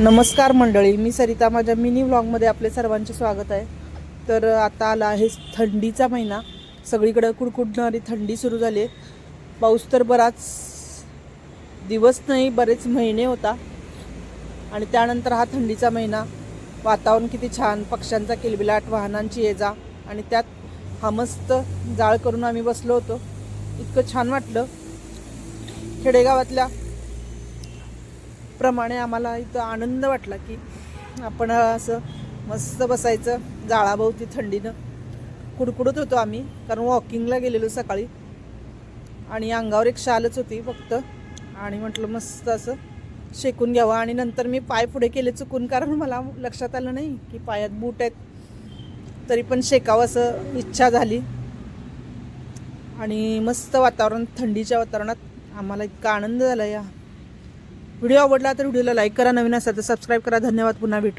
नमस्कार मंडळी मी सरिता. माझ्या मिनी व्लॉगमध्ये आपले सर्वांचे स्वागत आहे. तर आता आला आहे थंडीचा महिना. सगळीकडं कुडकुडणारी थंडी सुरू झाली आहे. पाऊस तर बराच दिवस नाही बरेच महिने होता. आणि त्यानंतर हा थंडीचा महिना. वातावरण किती छान पक्ष्यांचा किलबिलाट वाहनांची ये जा. आणि त्यात हा मस्त जाळ करून आम्ही बसलो होतो. इतकं छान वाटलं. खेडेगावातल्या प्रमाणे आम्हाला इथं आनंद वाटला की आपण असं मस्त बसायचं जाळाभोवती थंडीनं कुडकुडत होतो आम्ही कारण वॉकिंगला गेलेलो सकाळी. आणि अंगावर एक शालच होती फक्त. आणि म्हटलं मस्त असं शेकून घ्यावं. आणि नंतर मी पाय पुढे केले चुकून कारण मला लक्षात आलं नाही की पायात बूट आहेत. तरी पण शेकावं असं इच्छा झाली. आणि मस्त वातावरण थंडीच्या वातावरणात आम्हाला इतका आनंद झाला या व्हिडिओ आवडला तर व्हिडिओला लाईक करा नवीन असाल तर सबस्क्राईब करा. धन्यवाद पुन्हा भेटू.